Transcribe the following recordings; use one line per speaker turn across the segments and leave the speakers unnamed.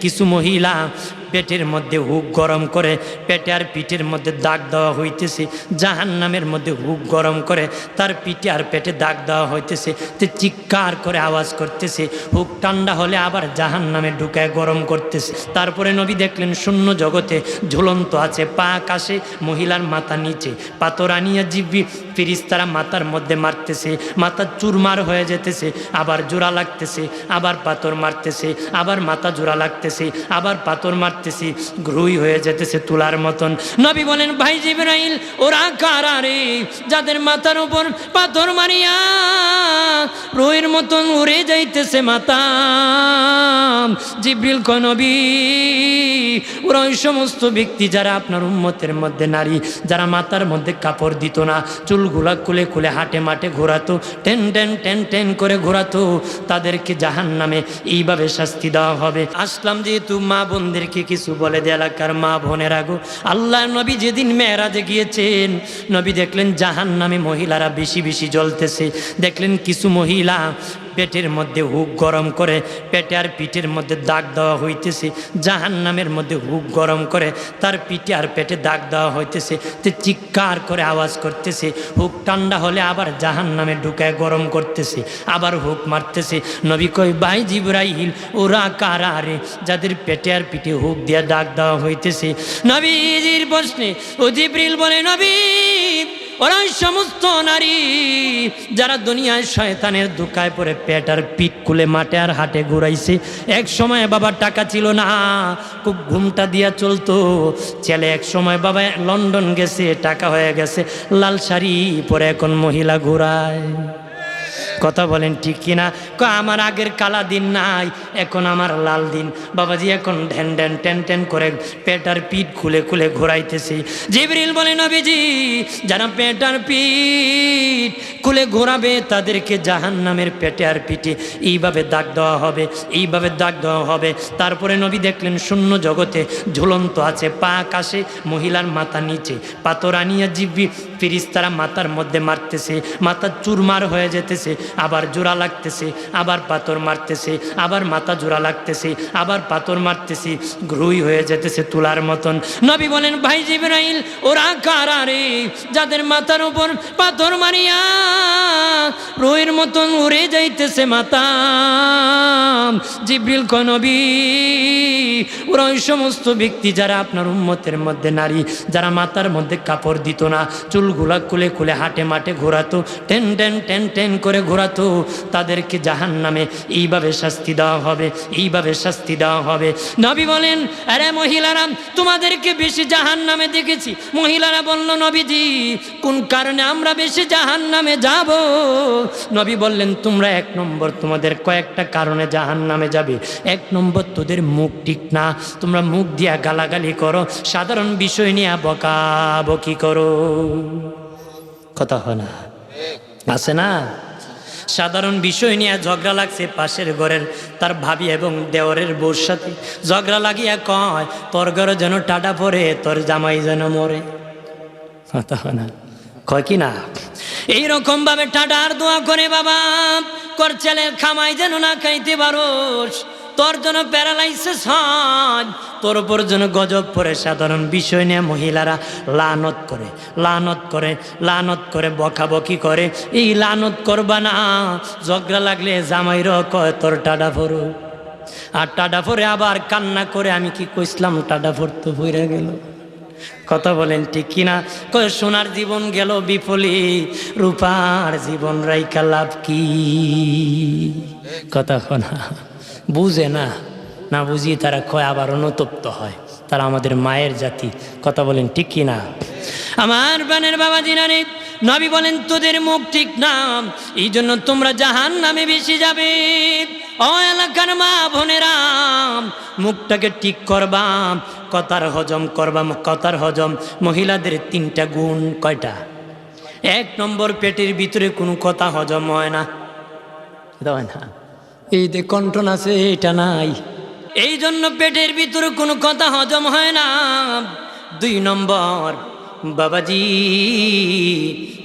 কিছু মহিলা পেটের মধ্যে হুক গরম করে, পেটে আর পিঠের মধ্যে দাগ দেওয়া হইতেছে। জাহান নামের মধ্যে হুক গরম করে, তার পিঠে আর পেটে দাগ দেওয়া হইতেছে। তে চিৎকার করে আওয়াজ করতেছে। হুক ঠান্ডা হলে আবার জাহান নামে ঢুকায় গরম করতেছে। তারপরে নবী দেখলেন, শূন্য জগতে ঝুলন্ত আছে, পা আকাশে মহিলার মাথা নিচে। পাথর আনিয়া জিব্বি, ফিরিস্তারা মাথার মধ্যে মারতেছে। মাথা চুরমার হয়ে যেতেছে, আবার জোড়া লাগতেছে, আবার পাথর মারতেছে, আবার মাথা জোড়া লাগতেছে, আবার পাথর মারতেছি গ্রুই হয়ে যেতেছে তুলার মতন। নবী বলেন, ভাই জিব্রাইল, ওরা কারা রে যাদের মাথার উপর পাথর মারিয়া, রুইয়ের মতন উড়ে যাইতেছে মাথা। জিব্রিল কয় নবী, ওরা ওই সমস্ত ব্যক্তি যারা আপনার উম্মতের মধ্যে নারী, যারা মাথার মধ্যে কাপড় দিত না, চুলগুলা খুলে খুলে হাটে মাঠে ঘোরাতো, টেন টেন টেন টেন করে ঘোরাতো, তাদেরকে জাহান নামে এইভাবে শাস্তি দেওয়া হবে। আসলাম যেহেতু মা বোনদেরকে কিছু বলে দে এলাকার মা বোনের আগো আল্লাহ নবী যেদিন মেয়েরা গিয়েছেন, নবী দেখলেন জাহান নামে মহিলারা বেশি বেশি জ্বলতেছে। দেখলেন কিছু মহিলা পেটের মধ্যে হুক গরম করে, পেটে আর পিঠের মধ্যে দাগ দেওয়া হইতেছে। জাহান নামের মধ্যে হুক গরম করে, তার পিঠে আর পেটে দাগ দেওয়া হইতেছে। তে চিৎকার করে আওয়াজ করতেছে। হুক ঠান্ডা হলে আবার জাহান নামে ঢুকায় গরম করতেছে, আবার হুক মারতেছে। নবী কই ভাই জিব্রাইল, ওরা কারা রে? যাদের পেটে আর পিঠে হুক দিয়ে দাগ দেওয়া হইতেছে। নবীজির প্রশ্নে ও জিব্রিল বলে, নবী ওরা সমস্ত নারী যারা দুনিয়ায় শয়তানের দোকায় পরে পেট আর পিক খুলে মাঠে আর হাটে ঘুরাইছে। এক সময় বাবার টাকা ছিল না, খুব ঘুমটা দিয়া চলতো। ছেলে এক সময় বাবা লন্ডন গেছে, টাকা হয়ে গেছে, লাল শাড়ি পরে এখন মহিলা ঘুরায়। কথা বলেন ঠিক কিনা? ক আমার আগের কালা দিন নাই, এখন আমার লাল দিন। বাবাজি এখন ঢ্যান ঢ্যান টেন টেন করে পেটার পিঠ খুলে খুলে ঘোরাইতেছি। জিবরিল বলে, নবীজি, যারা পেটার পিঠ খুলে ঘোরাবে, তাদেরকে জাহান নামের পেটে আর পিঠে এইভাবে দাগ দেওয়া হবে, এইভাবে দাগ দেওয়া হবে। তারপরে নবী দেখলেন, শূন্য জগতে ঝুলন্ত আছে পা আকাশে মহিলার মাথা নিচে। পাথর আনিয়া জিব্বি ফিরিস্তারা মাথার মধ্যে মারতেছে মাথা চুরমার হয়ে যেতেছে। আবার জোড়া লাগতেছে, আবার পাথর মারতেছে, আবার মাথা জোড়া লাগতেছে, আবার পাথর মারতেছি গ্রুই হয়ে যেতেছে তুলার মতন। নবী বলেন, ভাই জিব্রাইল, ওরা কারা রে? যাদের মাথার উপর পাথর মারিয়া রুইয়ের মতন উড়ে যাইতেছে মাথা। জিব্রিল কয়, নবী, ওরা ওই সমস্ত ব্যক্তি যারা আপনার উম্মতের মধ্যে নারী, যারা মাথার মধ্যে কাপড় দিত না, চুলগুলা খুলে খুলে হাটে মাঠে ঘোরাতো, টেন টেন টেন টেন করে ঘোরাতো তাদেরকে জাহান নামে এইভাবে শাস্তি দেওয়া হবে, এইভাবে শাস্তি দেওয়া হবে। নবী বলেন, আরে মহিলারা, তোমাদেরকে বেশি জাহান নামে দেখেছি। মহিলারা বলল, নবীজি, কোন কারণে আমরা বেশি জাহান নামে যাব? নবী বললেন, তোমরা এক নম্বর, তোমাদের কয়েকটা কারণে জাহান নামে যাবে। এক নম্বর, তোদের মুখ ঠিক না। তোমরা মুখ দিয়া গালাগালি করো। সাধারণ বিষয় নিয়ে বকা বকি করো। কথা হয় না। আছে না? সাধারণ বিষয় নিয়ে ঝগড়া লাগছে পাশের ঘরের তার ভাবি এবং দেওরের বোর সাথে। ঝগড়া লাগিয়া কয়, তোর ঘরে যেন টাটা পরে তোর জামাই যেন মরে। না কয় কি না? এইরকম ভাবে টাটার দোয়া করে বাবা কর ছেলে খামাই যেন না খাইতে পারোস। তোর জন্য প্যারালাইসিস হয়। তোর উপর যেন গজব পড়ে সাধারণ বিষয় নিয়ে মহিলারা লানত করে লানত করে লানত করে, বকাবকি করে। এই লানত করবা না, ঝগড়া লাগলে জামাইর কয়, তোর টাডা ফরু। আর টাডা ফরে আবার কান্না করে আমি কি কইসলাম, টাডা ফর তো ভইরা গেল। কথা বলেন ঠিক কিনা কয়, সোনার জীবন গেল বিফলি, রূপার জীবন রাইকা লাভ কি? কথা কনা। বুঝে না না বুঝিয়ে তারা কয় আবার অনুতপ্ত হয়। তারা আমাদের মায়ের জাতি, কথা বলেন ঠিক কিনা আমার বানের বাবা জিনারে নবী বলেন, তোদের মুখ ঠিক না এই জন্য তোমরা জাহান নামে বেশি যাবে। ও এলাকার মা বোনেরা, মুখটাকে ঠিক করবা, কথার হজম করবা, কথার হজম। মহিলাদের তিনটা গুণ কয়টা? এক নম্বর পেটের ভিতরে কোনো কথা হজম হয় না। হয় না। এই যে কণ্ঠন আছে, এটা নাই। এই জন্য পেটের ভিতরে কোনো কথা হজম হয় না। দুই নম্বর, বাবাজি,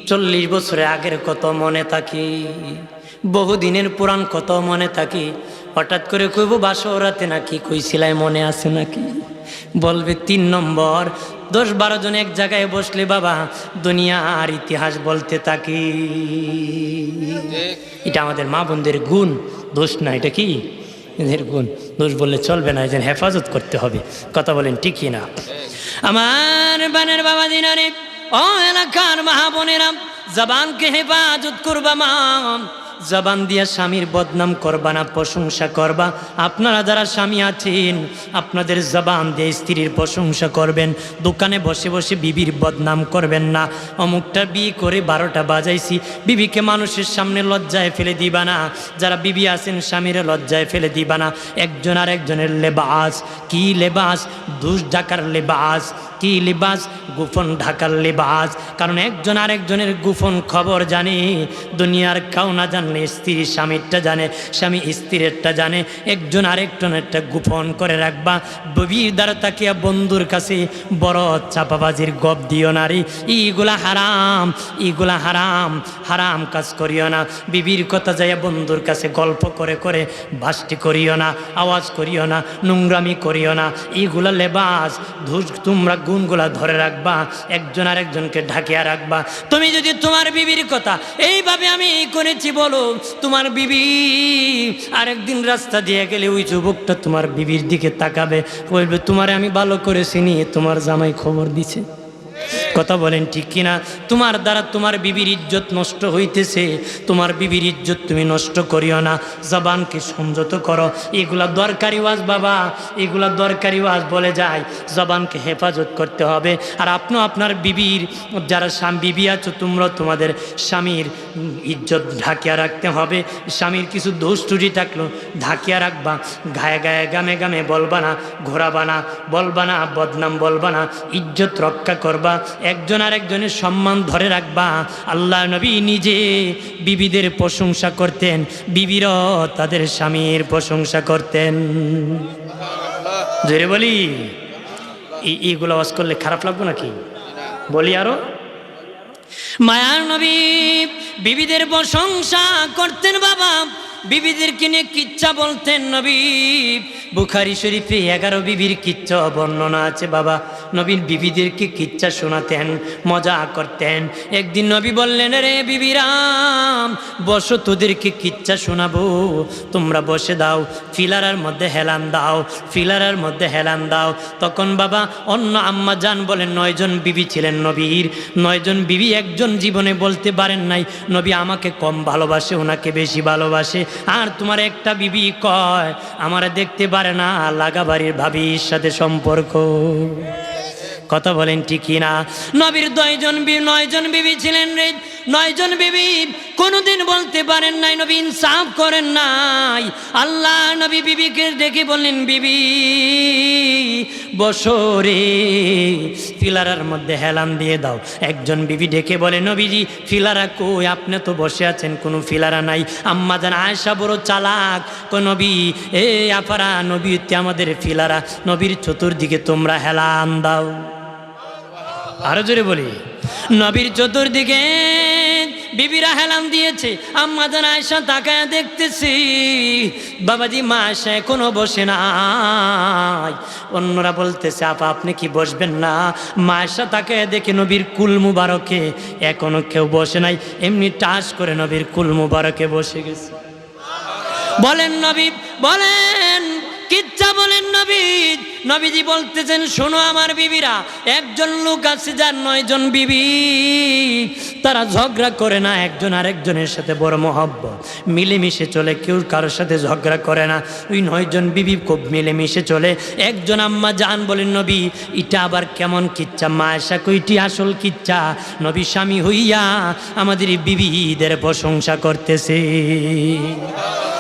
চল্লিশ বছরে আগের কত মনে থাকি? বহুদিনের পুরাণ কত মনে থাকি? হঠাৎ করে কইব বাসো রাতে নাকি কইছিলাই মনে আছে নাকি? বলবে, তিন নম্বর দশ বারো জন এক জায়গায় বসলে বাবা দুনিয়া আর ইতিহাস বলতে থাকি। এটা আমাদের মা বোনদের গুণ, দোষ না, এটা কি? এদের গুণ, দোষ বললে চলবে না, এদের হেফাজত করতে হবে। কথা বলেন ঠিকই না আমার বানের বাবা দিনারে ও এলাকার বোনেরা, জবানকে হেফাজত করবা মা। জবান দিয়া স্বামীর বদনাম করবা না, প্রশংসা করবা। আপনারা যারা স্বামী আছেন, আপনাদের জবান দিয়ে স্ত্রীর প্রশংসা করবেন। দোকানে বসে বসে বিবির বদনাম করবেন না। অমুকটা বিয়ে করে বারোটা বাজাইছি, বিবিকে মানুষের সামনে লজ্জায় ফেলে দিবা না। যারা বিবি আছেন, স্বামীরে লজ্জায় ফেলে দিবা না। একজন আর একজনের লেবাস, কি লেবাস? দুষ ঢাকার লেবাস, কি লিবাস? গোপন ঢাকার লিবাস। কারণ একজন আরেকজনের গোপন খবর জানে, দুনিয়ার কাউ না জানলে স্ত্রী স্বামীরটা জানে, স্বামী স্ত্রীরটা জানে। একজন আরেকজনেরটা গোপন করে রাখবা। ববির দ্বারা তাকিয়া বন্ধুর কাছে বড় চাপাবাজির গপ দিও না রে ইগুলা হারাম ইগুলা হারাম হারাম কাজ করিও না। বিবির কথা যাইয়া বন্ধুর কাছে গল্প করে করে বাসটি করিও না, আওয়াজ করিও না, নোংরামি করিও না। এইগুলা লেবাস, ধুস, তোমরা গুণগুলা ধরে রাখবা, একজন আরেকজনকে ঢাকিয়া রাখবা। তুমি যদি তোমার বিবির কথা এইভাবে আমি করেছি বলো তোমার বিবি। আরেকদিন রাস্তা দিয়ে গেলে ওই যুবকটা তোমার বিবির দিকে তাকাবে। বলবে, তোমারে আমি ভালো করে চিনি, তোমার জামাই খবর দিছে। কথা বলেন ঠিক কিনা? তোমার দ্বারা তোমার বিবির ইজ্জত নষ্ট হইতেছে। তোমার বিবির ইজ্জত তুমি নষ্ট করিও না। জবানকে সংযত করো। এগুলা দরকারি ওয়াজ বাবা। এগুলা দরকারি ওয়াজ বলে যায়। জবানকে হেফাজত করতে হবে। আর আপনিও আপনার বিবির, যারা স্বামী বিবি আছো তোমরা তোমাদের স্বামীর ইজ্জত ঢাকিয়া রাখতে হবে। স্বামীর কিছু দোষ ত্রুটি থাকল, ঢাকিয়া রাখবা। গায়ে গায়ে গামে গামে বলবা না, ঘোরাবা না, বলবা না, বদনাম বলবা না। ইজ্জত রক্ষা করবা। একজন আর একজনের সম্মান ধরে রাখবা। আল্লাহ নবী নিজে বিবিদের প্রশংসা করতেন বিবির তাদের স্বামীর প্রশংসা করতেন। জোরে বলি, এই- এইগুলো ওয়াজ করলে খারাপ লাগবে নাকি? বলি আরও। মায়ার নবী বিবিদের প্রশংসা করতেন বাবা, বিবিদেরকে নিয়ে কিচ্ছা বলতেন নবী। বুখারি শরীফে এগারো বিবির কিচ্ছা বর্ণনা আছে বাবা। নবীর বিবিদেরকে কিচ্ছা শোনাতেন, মজা করতেন। একদিন নবী বললেন, রে বিবিরাম বসো, তোদেরকে কিচ্ছা শোনাবো। তোমরা বসে দাও, ফিলারার মধ্যে হেলান দাও, ফিলারার মধ্যে হেলান দাও। তখন বাবা অন্য আম্মা যান বলেন নয়জন বিবি ছিলেন নবীর নয়জন বিবি একজন জীবনে বলতে পারেন নাই। নবী আমাকে কম ভালোবাসে, ওনাকে বেশি ভালোবাসে। আর তোমার একটা বিবি কয়, আমারে দেখতে পারে না লাগা বাড়ির ভাবির সাথে সম্পর্ক। কথা বলেন ঠিকই না নবীর দয়জন নয়জন বিবি ছিলেন রে। নয়জন বিবি কোনোদিন বলতে পারেন নাই, নবী ইনসাফ করেন নাই। আল্লাহ নবী বিবিকে ডেকে বললেন, বিবি বসরে ফিলারার মধ্যে হেলান দিয়ে দাও। একজন বিবি ডেকে বলে, নবীজি, ফিলারা কই? আপনি তো বসে আছেন, কোনো ফিলারা নাই। আম্মা জান আয়সা বড় চালাক। কো নবী, এ আফারা, নবী আমাদের ফিলারা। নবীর চতুর্দিকে তোমরা হেলান দাও। আরও জোরে বলি। নবীর চতুর্দিকে বিবিরা হেলাম দিয়েছে, আম্মা জান আয়সা তাকায় দেখতেছি, বাবাজি মা আয়সা এখনও বসে নাই। অন্যরা বলতেছে, আপা, আপনি কি বসবেন না? মা আয়সা তাকায় দেখে নবীর কুল মুবারকে, এখনও কেউ বসে নাই। এমনি টাস করে নবীর কুল মুবারকে বসে গেছে। বলেন নবী, বলেন কিচ্ছা বলেন নবী। নবীজি বলতেছেন, শোনো আমার বিবিরা, একজন লোক আছে যার নয়জন বিবি। তারা ঝগড়া করে না, একজন আরেকজনের সাথে বড় মহব্বত। মিলেমিশে চলে, কেউ কারোর সাথে ঝগড়া করে না। ওই নয়জন বিবি খুব মিলেমিশে চলে। একজন আম্মা জান বলেন, নবী এটা আবার কেমন কিচ্ছা? মায়েশা কইটি আসল কিচ্ছা? নবী স্বামী হইয়া আমাদের বিবিদের প্রশংসা করতেছে।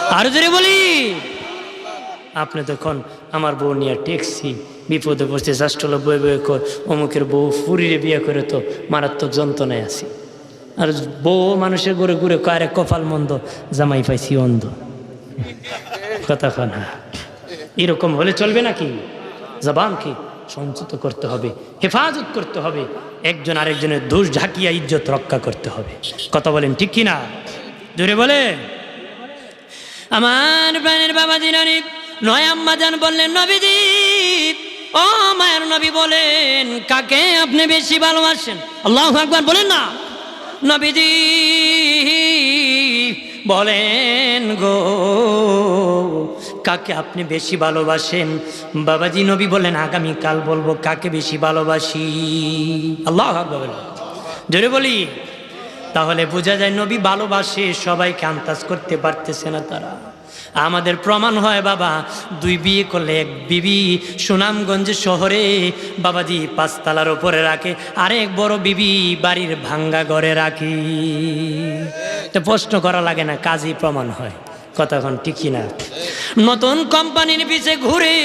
আরও যদি বলি। আপনি তখন আমার বউ নিয়ে ট্যাক্সি বিপদে বসতে চাষটল বয়ে বয়ে কর, অমুকের বউ ফুরিরে বিয়ে করে তো মারাত্মক যন্ত্রণায় আছি। আর বউ মানুষের ঘুরে ঘুরে কারে কপাল মন্দ, জামাই পাইছি অন্ধ। কথা খানা এরকম হলে চলবে নাকি? জবানকে সঞ্চিত করতে হবে, হেফাজত করতে হবে, একজন আরেকজনের দোষ ঝাঁকিয়া ইজ্জত রক্ষা করতে হবে। কথা বলেন ঠিক কিনা? জোরে বলে আমার প্রাণের বাবা দিনানি নয় আম্মা জান বললেন, নবীজি, ও মায়ের নবী বলেন, কাকে আপনি বেশি ভালোবাসেন? আল্লাহ আকবার বলেন না। নবীজি বলেন, গো, কাকে আপনি বেশি ভালোবাসেন? বাবাজি নবী বলেন, আগামীকাল বলব, কাকে বেশি ভালোবাসি? আল্লাহ বলেন। জোরে বলি, তাহলে বোঝা যায় নবী ভালোবাসে, সবাইকে আন্দাজ করতে পারতেছে না তারা। আমাদের প্রমাণ হয় বাবা। দুই বিয়ে করলে এক বিবি সুনামগঞ্জ শহরে। বাবাজি পাঁচতলার ওপরে রাখে, আরেক বড় বিবি বাড়ির ভাঙ্গা ঘরে রাখি। তো প্রশ্ন করা লাগে না, কাজই প্রমাণ হয়। কতক্ষণ টিকি না নতুন কোম্পানির পিছে ঘুরে,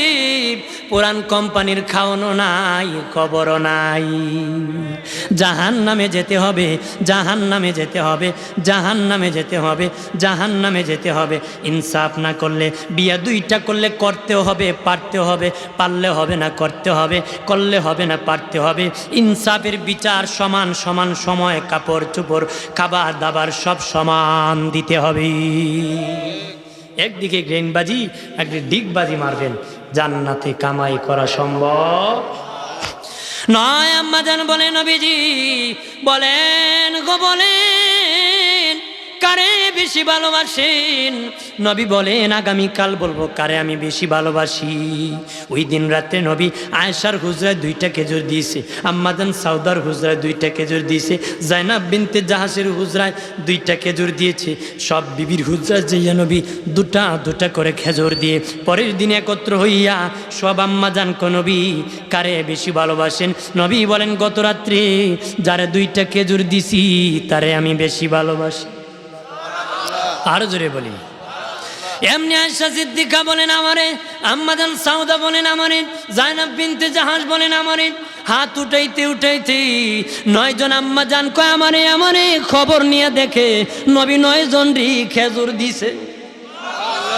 পুরান কোম্পানির খাওয়ানো নাই, খবরও নাই। জাহান নামে যেতে হবে জাহান নামে যেতে হবে জাহান নামে যেতে হবে জাহান নামে যেতে হবে। ইনসাফ না করলে, বিয়া দুইটা করলে করতেও হবে পারতে হবে, পারলে হবে না করতে হবে, করলে হবে না পারতে হবে। ইনসাফের বিচার সমান সমান সময়, কাপড় চুপড়, খাবার দাবার সব সমান দিতে হবে। একদিকে গ্রেনবাজি, একদিকে ডিগবাজি মারবেন। জান্নাতে কামাই করা সম্ভব। নয় আম্মা জান বলে নবীজি, বলেন গো বলেন, কারে বেশি ভালোবাসেন? নবী বলেন, আগামীকাল বলব কারে আমি বেশি ভালোবাসি? ওই দিন রাতে নবী আয়েশার হুজরায় দুইটা খেজুর দিয়েছে, আম্মাদান সাউদার হুজরায় দুইটা খেজুর দিয়েছে, জাইনাব বিনতে জাহাজের হুজরায় দুইটা খেজুর দিয়েছে। সব বিবির হুজরায় যাইয়া নবী দুটা দুটা করে খেজুর দিয়ে পরের দিন একত্র হইয়া সব আম্মা জান নবী কারে বেশি ভালোবাসেন? নবী বলেন, গত রাত্রে যারে দুইটা খেজুর দিছি, তারে আমি বেশি ভালোবাসি। আরও জোরে বলি। এমনি আয়সা সিদ্দিকা বলেন আমারে আম্মাদান সাউদা বলেন আমারে জায়নাব বিনতে জাহাজ বলেন আমারে, হাত উঠাইতে উঠাইতে নয় জন আম্মা জান কয়, আমারে আমারে খবর নিয়ে দেখে নবী নয় জন রি খেজুর দিছে।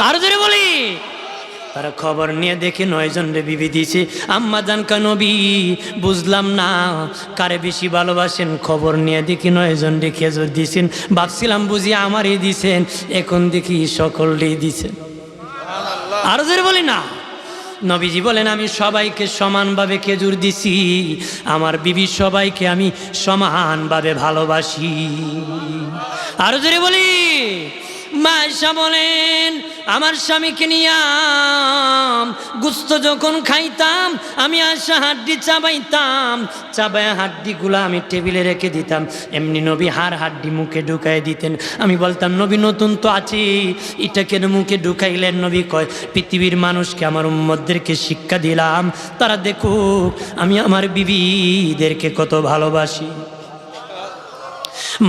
আর জোরে বলি। তারা খবর নিয়ে দেখে নয়জন রে বিবি দিছে আম্মা জান নবী বুঝলাম না কারে বেশি ভালোবাসেন? খবর নিয়ে দেখি নয়জন রে খেজুর দিছেন ভাবছিলাম বুঝি আমারই দিছেন এখন দেখি সকলরেই দিছেন আরও জোরে বলি না। নবীজি বলেন আমি সবাইকে সমানভাবে খেজুর দিছি আমার বিবি সবাইকে আমি সমানভাবে ভালোবাসি। আরও জোরে বলি। মায়েশা বলেন, আমার স্বামীকে নিয়াম। গুস্ত যখন খাইতাম, আমি আশা হাড্ডি চাবাইতাম। চাবাই হাড্ডিগুলো আমি টেবিলে রেখে দিতাম। এমনি নবী হার হাড্ডি মুখে ঢুকাই দিতেন। আমি বলতাম, নবী নতুন তো আছি। এটা কেন মুখে ঢুকাইলেন? নবী কয়, পৃথিবীর মানুষকে আমার উম্মদদেরকে শিক্ষা দিলাম। তারা দেখুক, আমি আমার বিবিদেরকে কত ভালোবাসি।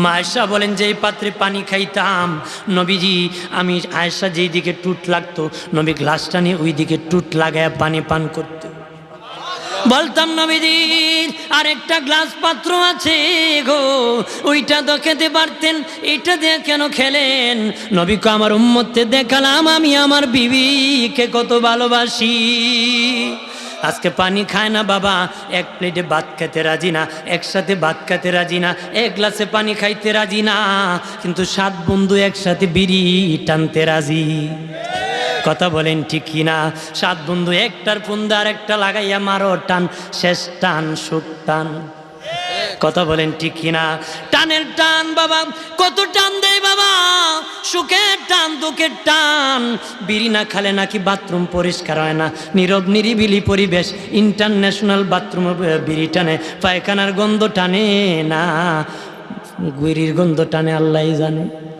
মায়েশা বলেন যে পাত্রে পানি খাইতাম, নবীজি, আমি আয়েশা যেই দিকে টুট লাগতো, নবী গ্লাসটা নিয়ে ওই দিকে টুট লাগায় পানি পান করতে। বলতাম নবীজির আর একটা গ্লাস পাত্র আছে গো, ওইটা তো খেতে পারতেন, এটা দিয়ে কেন খেলেন? নবীকে আমার উম্মতে দেখালাম, আমি আমার বিবিকে কত ভালোবাসি। আজকে পানি খায় না বাবা, এক প্লেটে ভাত খেতে রাজি না, একসাথে ভাত খেতে রাজি না, এক গ্লাসে পানি খাইতে রাজি না, কিন্তু সাত বন্ধু একসাথে বিড়ি টানতে রাজি। কথা বলেন ঠিক কিনা সাত বন্ধু একটার পুন্দা আর একটা লাগাইয়া মারো টান, শেষ টান, সুখ টান। কথা বলেন ঠিক কিনা? টানের টান বাবা, কত টান দেয় বাবা? সুখের টান, দুঃখের টান। বিড়ি না খালে নাকি বাথরুম পরিষ্কার হয় না। নীরব, নিরিবিলি পরিবেশ, ইন্টারন্যাশনাল বাথরুম বিড়ি টানে। পায়খানার গন্ধ টানে না। গুড়ির গন্ধ টানে আল্লাহ জানে।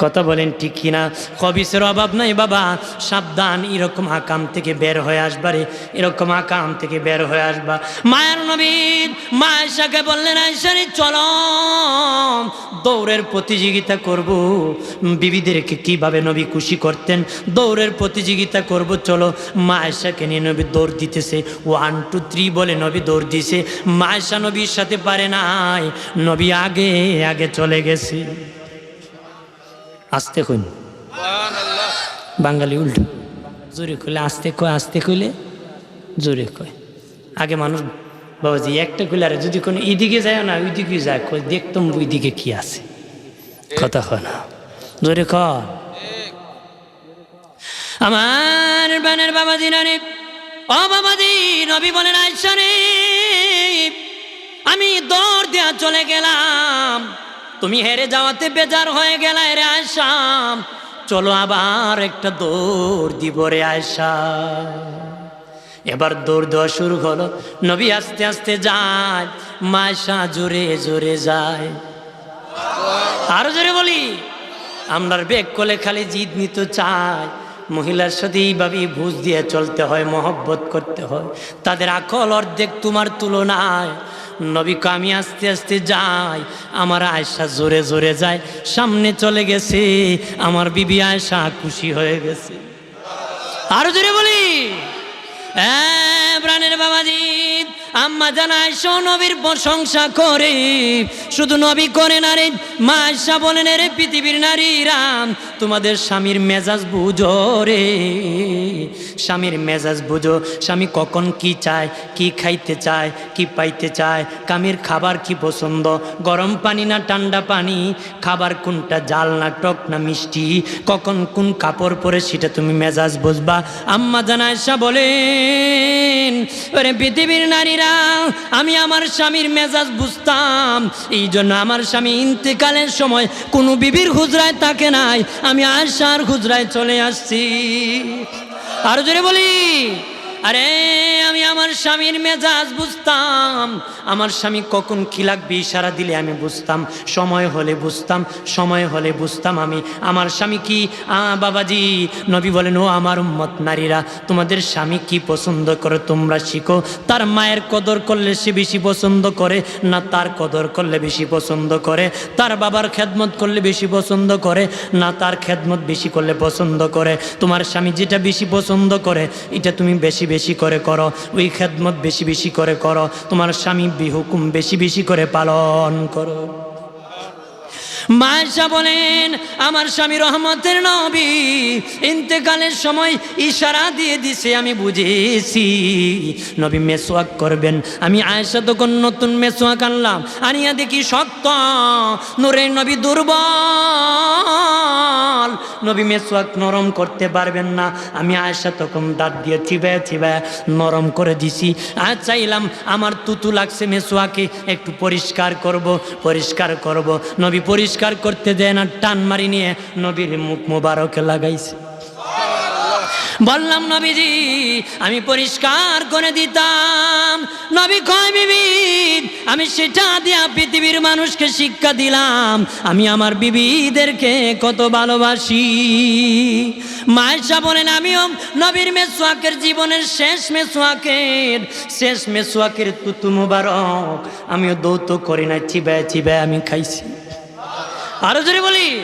কথা বলেন, ঠিক কিনা? কবিসের অভাব নাই বাবা। সাবধান, এরকম আকাম থেকে বের হয়ে আসবারে এরকম আকাম থেকে বের হয়ে আসবা। মায়ের নবীন মা আয়সাকে বললেন আয়সারি চলো। দৌড়ের প্রতিযোগিতা করব। বিবিদেরকে কীভাবে নবী খুশি করতেন? দৌড়ের প্রতিযোগিতা করব, চলো। মা আয়সাকে নিয়ে নবী দৌড় দিতেছে। ওয়ান টু থ্রি বলে নবী দৌড় দিছে। মা আয়সা নবীর সাথে পারে নাই। নবী আগে আগে চলে গেছে। আস্তে কইন। বাঙালি উল্টো। জোরে কইলে আস্তে কয়, আস্তে কইলে জোরে কয়। আগে মানুষ বাবাজি, একটা কইলে আরে যদি কোনো এদিকে যায় না, ওইদিকে যায় কই দেখতাম ওইদিকে কি আছে। কথা কয় না। জোরে কয়। আমার বানের বাবা দিনারে ও বাবা দি নবী বলেন, আয়সা রে, আমি দৌড় দেয়া চলে গেলাম। তুমি হেরে যাওয়াতে বেজার হয়ে গেলা রে আয়সাম চলো আবার একটা দৌড় দিব রে আয়সা এবার দৌড় দেওয়া শুরু হলো। নবী আস্তে আস্তে যায় মায়সা জোরে জোরে যায়। আরও জোরে বলি আমরা বেগ কোলে খালি জিদ নিতে চাই। মহিলার সাথে এইভাবেই বুঝ দিয়ে চলতে হয়, মহব্বত করতে হয়। তাদের আকল অর্ধেক তোমার তুলনায়। নবীকে আমি আস্তে আস্তে যাই, আমার আয়সা জোরে জোরে যায়। সামনে চলে গেছে, আমার বিবি আয়সা খুশি হয়ে গেছে। আরও জোরে বলি। হ্যাঁ প্রাণের বাবাজি আম্মা জানায় সো নবীর প্রশংসা করে। শুধু নবী করে না রে, মা আয়সা বলেন রে পৃথিবীর নারীরা, তোমাদের স্বামীর মেজাজ বুঝো রে। স্বামীর মেজাজ বুঝো, স্বামী কখন কি চায়, কি খাইতে চায়, কি পাইতে চায়, কামির খাবার কি পছন্দ, গরম পানি না ঠান্ডা পানি, খাবার কোনটা জাল না টক না মিষ্টি, কখন কোন কাপড় পরে সেটা তুমি মেজাজ বুঝবা? আম্মা জানায়সা বলেন, ওরে পৃথিবীর নারীরা আমি আমার স্বামীর মেজাজ বুঝতাম। এই জন্য আমার স্বামী ইন্তেকালের সময় কোনো বিবির হুজরায় তাকে নাই। আমি আশার হুজরায় চলে আসছি। আরও জোরে বলি। আরে, আমি আমার স্বামীর মেজাজ বুঝতাম। আমার স্বামী কখন কি লাগবে ইশারা দিলে আমি বুঝতাম। সময় হলে বুঝতাম, সময় হলে বুঝতাম আমি। আমার স্বামী কি? বাবাজি, নবী বলেন, ও আমার উম্মত নারীরা, তোমাদের স্বামী কি পছন্দ করে তোমরা শিখো। তার মায়ের কদর করলে সে বেশি পছন্দ করে, না তার কদর করলে বেশি পছন্দ করে। তার বাবার খেদমত করলে বেশি পছন্দ করে, না তার খেদমত বেশি করলে পছন্দ করে। তোমার স্বামী যেটা বেশি পছন্দ করে, এটা তুমি বেশি বেশি করে করো, ওই খেদমত বেশি বেশি করে করো, তোমার স্বামী বিহুকুম বেশি বেশি করে পালন করো। মায়েশা বলেন, আমার স্বামী রহমতের নবী, ইন্তেকালের সময় ইশারা দিয়ে দিছে, আমি বুঝেছি। নবী মেসোয়াক করবেন। আমি আয়েশা তখন নতুন মেসোয়াক আনলাম। আনিয়া দেখি শক্ত, নূরের নবী দুর্বল। নবী মেসোয়াক নরম করতে পারবেন না। আমি আয়েশা তখন দাঁত দিয়ে চিবে চিবে নরম করে দিছি। আর চাইলাম, আমার তুতু লাগছে মেসোয়াকে, একটু পরিষ্কার করব পরিষ্কার করব। নবী পরিষ্কার করতে দেয় না, টান মারি নিয়ে নবীর মুখ মোবারকে লাগাইছে। বললাম, নবীজি, আমি পরিষ্কার করে দিতাম। নবী কয় বিবি আমি সেটা দিয়া পৃথিবীর মানুষকে শিক্ষা দিলাম। আমি আমার বিবিদেরকে কত ভালোবাসি। মায়েশা বলেন, আমিও নবীর মেসোয়াকের জীবনের শেষ মেসোয়াকের শেষ মেসোয়াকের তুতু মুবারক আমিও দৌত করি না চিবায় চিবায় আমি খাইছি। আরও জোরে বলি।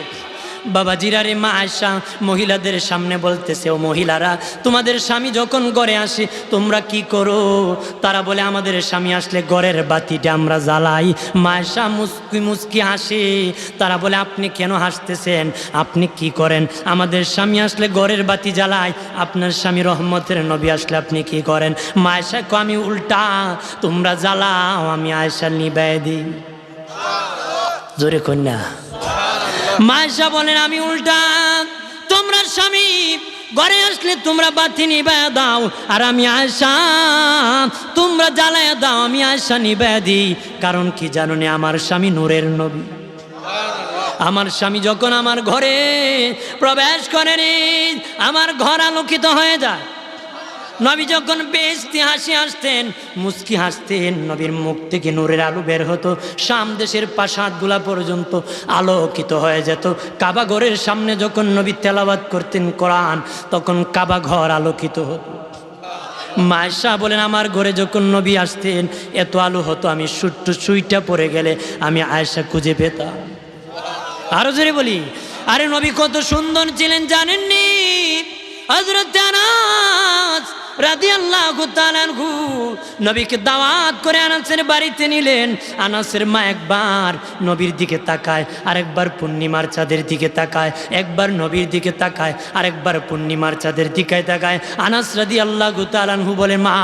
বাবা জিরারে মা আয়সা মহিলাদের সামনে বলতেছে, ও মহিলারা, তোমাদের স্বামী যখন ঘরে আসে, তোমরা কি করো? তারা বলে, আমাদের স্বামী আসলে ঘরের বাতিটা আমরা জ্বালাই। মায়সা মুস্কি মুস্কি হাসে। তারা বলে, আপনি কেন হাসতেছেন? আপনি কি করেন? আমাদের স্বামী আসলে ঘরের বাতি জ্বালাই আপনার স্বামী রহমতের নবী আসলে আপনি কি করেন? মায়সা কো আমি উল্টা, তোমরা জ্বালাও, আমি আয়সা নিবাই দিই। জোরে কন্যা মায়েশা বলেন, আমি উল্টা। তোমরা স্বামী, ঘরে আসলে তোমরা বাতি নিবে দাও। আর আমি আয়সা তোমরা জ্বালায় দাও, আমি আয়সা নিবে দিই কারণ কি জানো আমার স্বামী নূরের নবী। আমার স্বামী যখন আমার ঘরে প্রবেশ করেন, আমার ঘর আলোকিত হয়ে যায়। নবী যখন বেশতি হাসি হাসতেন মুস্কি হাসতেন, নবীর মুখ থেকে নূরের আলো বের হতো, শাম দেশের পাশাদগুলা পর্যন্ত আলোকিত হয়ে যেত। কাবা ঘরের সামনে যখন নবী তেলাবাদ করতেন কোরআন, তখন কাবা ঘর আলোকিত হতো। মায়েশা বলেন, আমার ঘরে যখন নবী আসতেন, এত আলো হতো, আমি সুট্ট সুইটা পড়ে গেলে আমি আয়েশা খুঁজে পেতাম। আরও জোরে বলি, আরে নবী কত সুন্দর ছিলেন জানেননি? হজরত আনাস রাদি আল্লাহ নবীকে দাওয়াত করে বাড়িতে নিলেন। আনাসের মা একবার নবীর দিকে তাকায় পূর্ণিমার চাঁদের দিকে তাকায়, একবার নবীর দিকে তাকায় পূর্ণিমার দিকে তাকায়। রাদি আল্লাহ মা,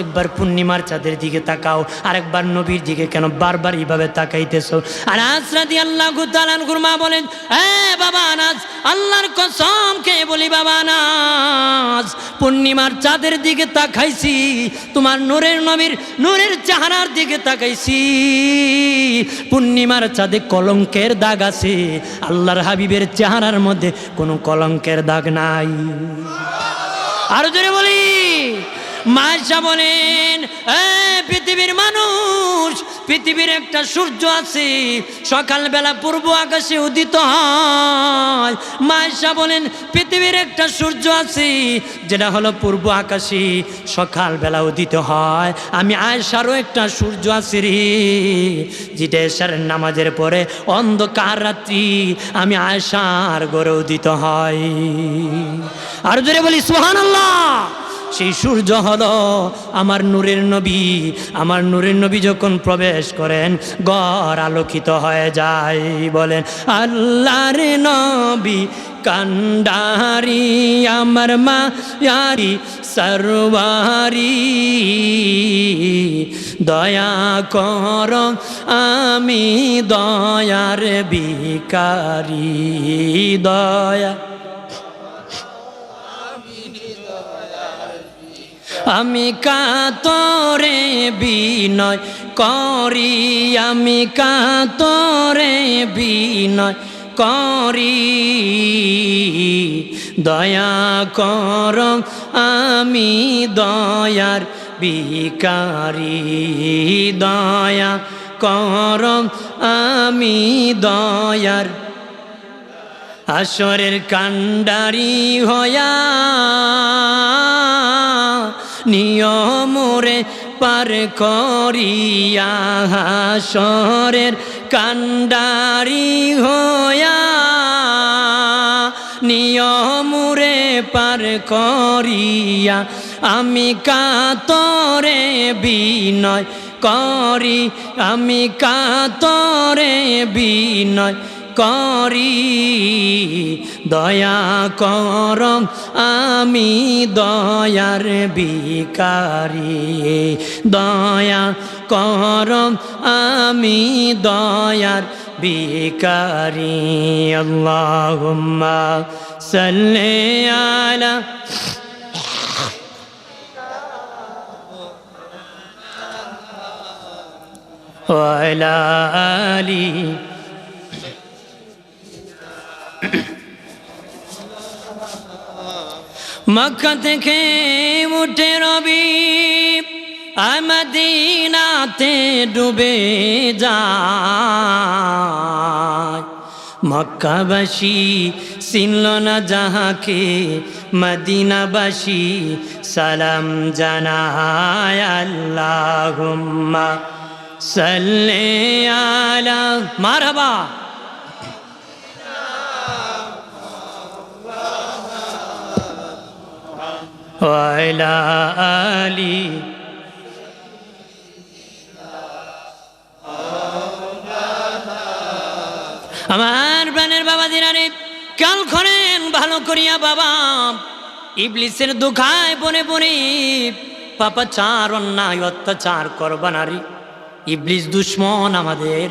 একবার পূর্ণিমার চাঁদের দিকে তাকাও, আরেকবার নবীর দিকে কেন বারবার এইভাবে তাকাইতেছো? আনাস রাদি আল্লাহ গুতালানহুর মা বলেন হ্যাঁ বাবা আনাস, আল্লাহর কসম কে বলি বাবা আনাস, পূর্ণিমার চাঁদের দিকে তাকাইছি, তোমার নূরের নবীর নূরের চেহারার দিকে তাকাইছি। পূর্ণিমার চাঁদে কলঙ্কের দাগ আছে, আল্লাহর হাবিবের চেহারার মধ্যে কোনো কলঙ্কের দাগ নাই। আরও জোরে বলি মায়েশা বলেন "এ, পৃথিবীর মানুষ পৃথিবীর একটা সূর্য আছে সকালবেলা পূর্ব আকাশে উদিত হয়। মায়েশা বলেন পৃথিবীর একটা সূর্য আছে যেটা হলো পূর্ব আকাশে সকালবেলা উদিত হয়। আমি আয়সারও একটা সূর্য আছে রে যেটা এসার নামাজের পরে অন্ধকার রাত্রি আমি আয়সার গড়ে উদিত হয়। আর জোরে বলি সুহান সেই সূর্য হলো আমার নূরের নবী। আমার নূরের নবী যখন প্রবেশ করেন গড় আলোকিত হয়ে যায়, বলেন, আল্লাহর নবী কান্ডারি, আমার মা ইয়ারি সরবারি দয়া কর আমি দয়ার বিকারি দয়া আমি কাতরে বিনয় করি, আমি কাতরে বিনয় করি। দয়া কর আমি দয়ার বিকারি দয়া কর আমি দয়ার আসরের কান্ডারি হয়া নিয়মরে পার করিয়া হাসরের কান্ডারি হয়া নিয়মরে পার করিয়া আমি কাতরে বিনয় করি, আমি কাতরে বিনয় করি দয়া কর আমি দয়ার বিকারি দয়া কর আমি দয়ার বিকারি আল্লাহুম্মা সাল্লি আলা وعلى آله মক্কা থেকে উঠে রবি আমাদিনাতে ডুবে যায়। মক্কাবাসী চিনল না যাহাকে, মদিনাবাসী সালাম জানায় আল্লাহুম্মা সাল্লি আলা মারহাবা। وعلى آله আমার প্রাণের বাবা দিনারে কাল করেন ভালো করিয়া বাবা ইবলিসের দুঃখায় পরে পরে পাপা চার অন্যায় অত্যাচার করবা নারী ইবলিস দুশ্মন আমাদের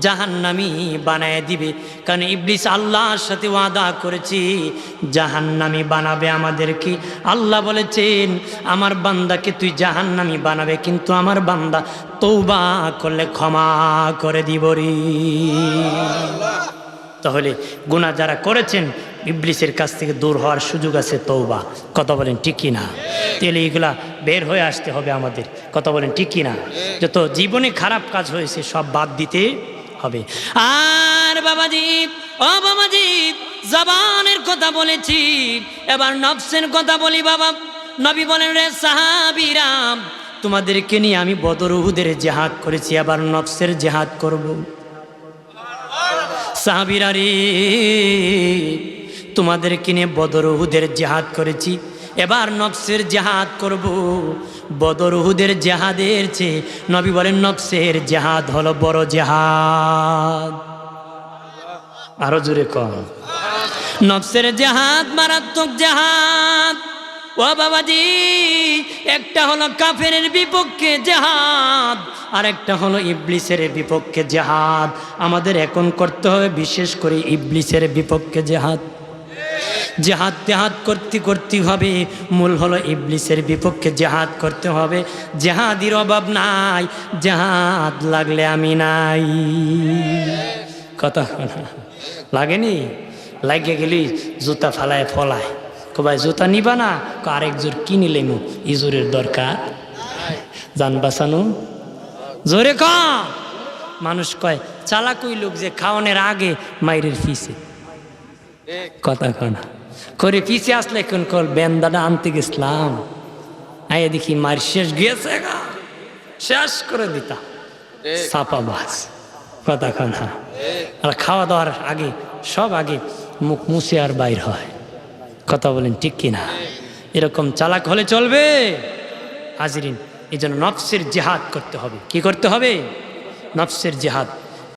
জাহান্নামি বানায় দিবে। কারণ ইবলিস আল্লাহর সাথে ওয়াদা করেছি, জাহান্নামি বানাবে আমাদেরকে। আল্লাহ বলেছেন, আমার বান্দাকে তুই জাহান্নামি বানাবে, কিন্তু আমার বান্দা তৌবা করলে ক্ষমা করে দিব রে। তাহলে গুণা যারা করেছেন, ইবলিসের কাছ থেকে দূর হওয়ার সুযোগ আছে তৌবা কথা বলেন ঠিকই না? তাহলে এগুলা বের হয়ে আসতে হবে আমাদের। কথা বলেন ঠিকই না? যত জীবনে খারাপ কাজ হয়েছে, সব বাদ দিতে হবে। আর বাবাজি ও বাবাজি জবানের কথা বলেছি। এবার নফসের কথা বলি বাবা। নবী বলেন, রে সাহাবিরাম তোমাদেরকে নিয়ে আমি বদর উহুদের জেহাদ করেছি, আবার নফসের জেহাদ করব। সাহাবিরা রে, তোমাদেরকে নিয়ে বদর উহুদের জেহাদ করেছি, এবার নফসের জেহাদ করব। বদর উহুদের জেহাদের চেয়ে নবী বলেন নফসের জেহাদ হলো বড় জেহাদ। আরও জোরে কম। নফসের জেহাদ মারাত্মক জেহাদ। ও বাবাজি, একটা হলো কাফের বিপক্ষে জেহাদ, আর একটা হলো ইবলিসের বিপক্ষে জেহাদ। আমাদের এখন করতে হবে বিশেষ করে ইবলিসের বিপক্ষে জেহাদ। জেহাদ তেহাদ করতে করতে হবে। মূল হলো ইবলিসের বিপক্ষে জেহাদ করতে হবে। জেহাদির অভাব নাই, জেহাদ লাগলে আমি নাই। কথা লাগেনি? লাগে গেলি, জুতা ফালায় ফলায়। কবাই জুতা নিবা না আরেক জোর কিনিলে মু ইজুরের দরকার। যান বাঁচানো। জোরে ক! মানুষ কয় চালাকুই লোক যে খাওয়ানোর আগে মাইরের ফিসে। কথা কনা। করে পিছে আসলে কোন কল বেন্দাটা আনতে গেছিলাম। আয় দেখি মার শেষ গিয়েছে গা। শেষ করে দিতা। সাপা বাস কথা কনা আর খাওয়া দাওয়ার আগে, সব আগে মুখ মুছে আর বাইর হয়। কথা বলেন ঠিক কিনা? এরকম চালাক হলে চলবে। হাজিরিন এই জন্য নফসের জেহাদ করতে হবে। কি করতে হবে? নফসের জেহাদ।